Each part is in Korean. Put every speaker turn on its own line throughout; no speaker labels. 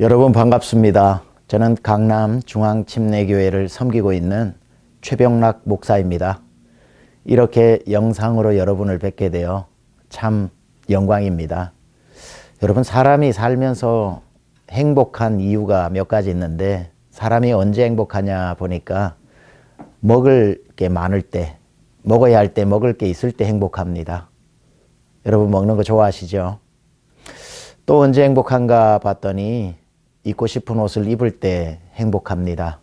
여러분 반갑습니다. 저는 강남 중앙침례교회를 섬기고 있는 최병락 목사입니다. 이렇게 영상으로 여러분을 뵙게 되어 참 영광입니다. 여러분 사람이 살면서 행복한 이유가 몇 가지 있는데 사람이 언제 행복하냐 보니까 먹을 게 많을 때, 먹어야 할 때, 먹을 게 있을 때 행복합니다. 여러분 먹는 거 좋아하시죠? 또 언제 행복한가 봤더니 입고 싶은 옷을 입을 때 행복합니다.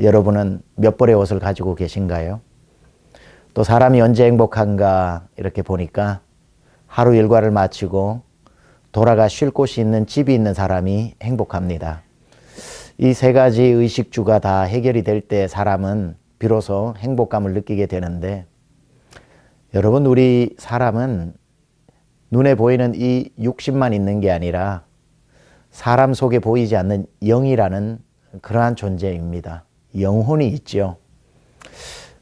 여러분은 몇 벌의 옷을 가지고 계신가요? 또 사람이 언제 행복한가 이렇게 보니까 하루 일과를 마치고 돌아가 쉴 곳이 있는 집이 있는 사람이 행복합니다. 이 세 가지 의식주가 다 해결이 될 때 사람은 비로소 행복감을 느끼게 되는데 여러분 우리 사람은 눈에 보이는 이 육신만 있는 게 아니라 사람 속에 보이지 않는 영이라는 그러한 존재입니다. 영혼이 있죠.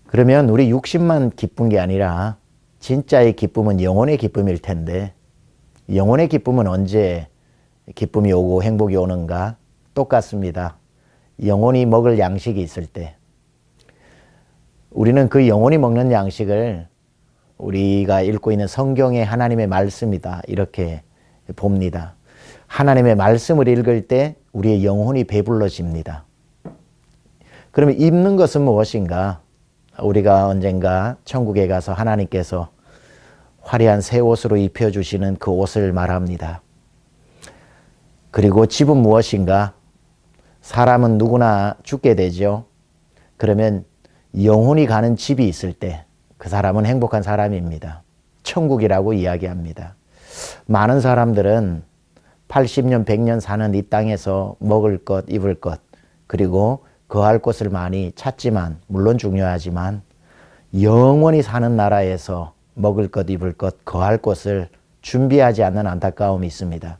그러면 우리 육신만 기쁜 게 아니라 진짜의 기쁨은 영혼의 기쁨일 텐데 영혼의 기쁨은 언제 기쁨이 오고 행복이 오는가? 똑같습니다. 영혼이 먹을 양식이 있을 때 우리는 그 영혼이 먹는 양식을 우리가 읽고 있는 성경의 하나님의 말씀이다. 이렇게 봅니다. 하나님의 말씀을 읽을 때 우리의 영혼이 배불러집니다. 그러면 입는 것은 무엇인가? 우리가 언젠가 천국에 가서 하나님께서 화려한 새 옷으로 입혀주시는 그 옷을 말합니다. 그리고 집은 무엇인가? 사람은 누구나 죽게 되죠. 그러면 영혼이 가는 집이 있을 때 그 사람은 행복한 사람입니다. 천국이라고 이야기합니다. 많은 사람들은 80년, 100년 사는 이 땅에서 먹을 것, 입을 것, 그리고 거할 곳을 많이 찾지만, 물론 중요하지만, 영원히 사는 나라에서 먹을 것, 입을 것, 거할 곳을 준비하지 않는 안타까움이 있습니다.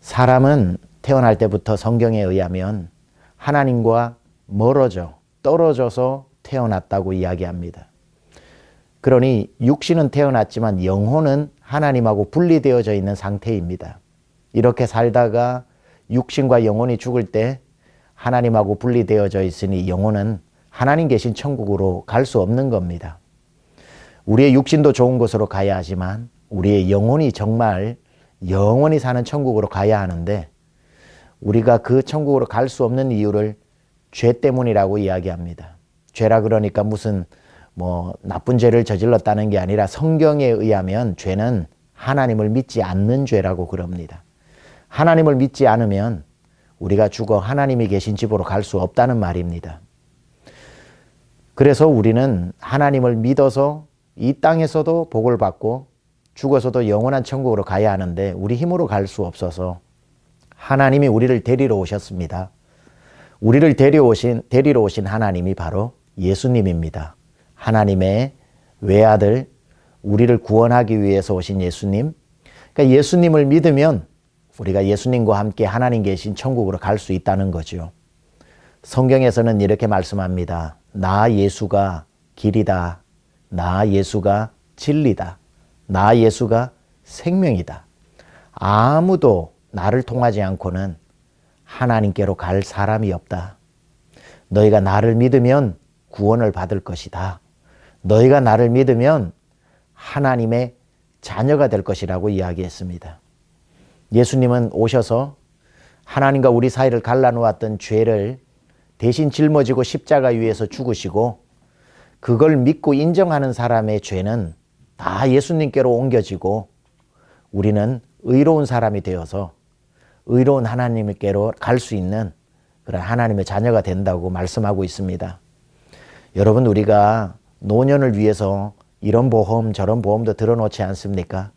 사람은 태어날 때부터 성경에 의하면 하나님과 멀어져, 떨어져서 태어났다고 이야기합니다. 그러니 육신은 태어났지만 영혼은 하나님하고 분리되어져 있는 상태입니다. 이렇게 살다가 육신과 영혼이 죽을 때 하나님하고 분리되어져 있으니 영혼은 하나님 계신 천국으로 갈 수 없는 겁니다. 우리의 육신도 좋은 곳으로 가야 하지만 우리의 영혼이 정말 영원히 사는 천국으로 가야 하는데 우리가 그 천국으로 갈 수 없는 이유를 죄 때문이라고 이야기합니다. 죄라 그러니까 무슨 뭐 나쁜 죄를 저질렀다는 게 아니라 성경에 의하면 죄는 하나님을 믿지 않는 죄라고 그럽니다. 하나님을 믿지 않으면 우리가 죽어 하나님이 계신 집으로 갈 수 없다는 말입니다. 그래서 우리는 하나님을 믿어서 이 땅에서도 복을 받고 죽어서도 영원한 천국으로 가야 하는데 우리 힘으로 갈 수 없어서 하나님이 우리를 데리러 오셨습니다. 우리를 데려오신, 데리러 오신 하나님이 바로 예수님입니다. 하나님의 외아들, 우리를 구원하기 위해서 오신 예수님. 그러니까 예수님을 믿으면 우리가 예수님과 함께 하나님 계신 천국으로 갈 수 있다는 거죠. 성경에서는 이렇게 말씀합니다. 나 예수가 길이다. 나 예수가 진리다. 나 예수가 생명이다. 아무도 나를 통하지 않고는 하나님께로 갈 사람이 없다. 너희가 나를 믿으면 구원을 받을 것이다. 너희가 나를 믿으면 하나님의 자녀가 될 것이라고 이야기했습니다. 예수님은 오셔서 하나님과 우리 사이를 갈라놓았던 죄를 대신 짊어지고 십자가 위에서 죽으시고 그걸 믿고 인정하는 사람의 죄는 다 예수님께로 옮겨지고 우리는 의로운 사람이 되어서 의로운 하나님께로 갈 수 있는 그런 하나님의 자녀가 된다고 말씀하고 있습니다. 여러분 우리가 노년을 위해서 이런 보험 저런 보험도 들어놓지 않습니까?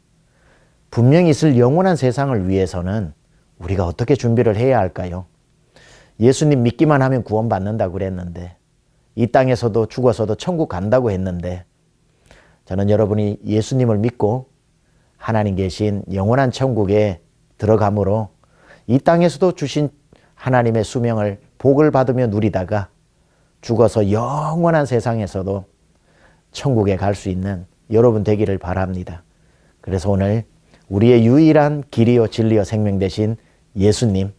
분명히 있을 영원한 세상을 위해서는 우리가 어떻게 준비를 해야 할까요? 예수님 믿기만 하면 구원받는다고 그랬는데 이 땅에서도 죽어서도 천국 간다고 했는데 저는 여러분이 예수님을 믿고 하나님 계신 영원한 천국에 들어감으로 이 땅에서도 주신 하나님의 수명을 복을 받으며 누리다가 죽어서 영원한 세상에서도 천국에 갈 수 있는 여러분 되기를 바랍니다. 그래서 오늘 우리의 유일한 길이요 진리요 생명 대신 예수님.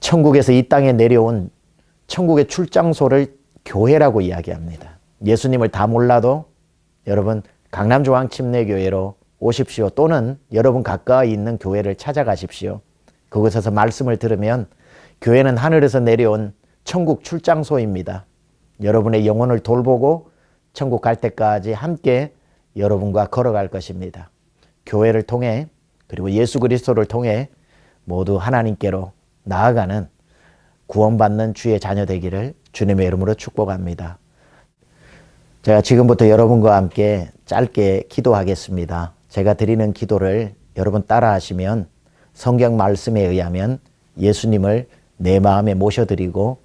천국에서 이 땅에 내려온 천국의 출장소를 교회라고 이야기합니다. 예수님을 다 몰라도 여러분 강남중앙 침례교회로 오십시오. 또는 여러분 가까이 있는 교회를 찾아가십시오. 그곳에서 말씀을 들으면 교회는 하늘에서 내려온 천국 출장소입니다. 여러분의 영혼을 돌보고 천국 갈 때까지 함께 여러분과 걸어갈 것입니다. 교회를 통해 그리고 예수 그리스도를 통해 모두 하나님께로 나아가는 구원받는 주의 자녀 되기를 주님의 이름으로 축복합니다. 제가 지금부터 여러분과 함께 짧게 기도하겠습니다. 제가 드리는 기도를 여러분 따라 하시면 성경 말씀에 의하면 예수님을 내 마음에 모셔드리고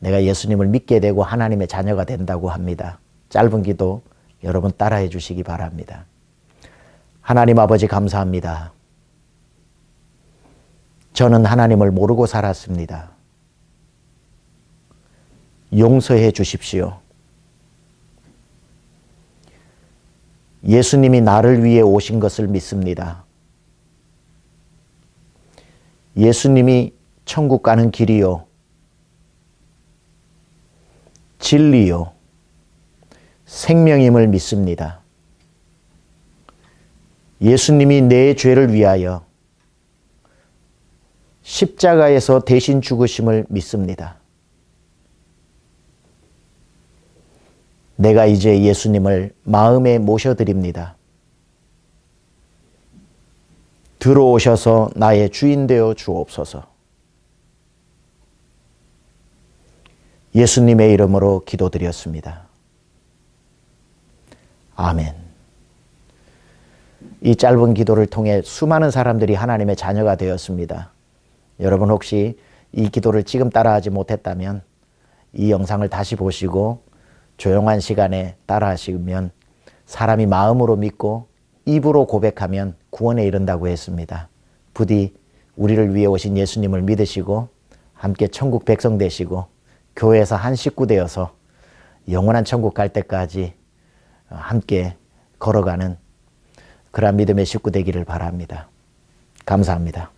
내가 예수님을 믿게 되고 하나님의 자녀가 된다고 합니다. 짧은 기도 여러분 따라해 주시기 바랍니다. 하나님 아버지 감사합니다. 저는 하나님을 모르고 살았습니다. 용서해 주십시오. 예수님이 나를 위해 오신 것을 믿습니다. 예수님이 천국 가는 길이요. 진리요. 생명임을 믿습니다. 예수님이 내 죄를 위하여 십자가에서 대신 죽으심을 믿습니다. 내가 이제 예수님을 마음에 모셔드립니다. 들어오셔서 나의 주인 되어 주옵소서. 예수님의 이름으로 기도드렸습니다. 아멘. 이 짧은 기도를 통해 수많은 사람들이 하나님의 자녀가 되었습니다. 여러분 혹시 이 기도를 지금 따라하지 못했다면 이 영상을 다시 보시고 조용한 시간에 따라하시면 사람이 마음으로 믿고 입으로 고백하면 구원에 이른다고 했습니다. 부디 우리를 위해 오신 예수님을 믿으시고 함께 천국 백성 되시고 교회에서 한 식구 되어서 영원한 천국 갈 때까지 함께 걸어가는 그러한 믿음의 식구 되기를 바랍니다. 감사합니다.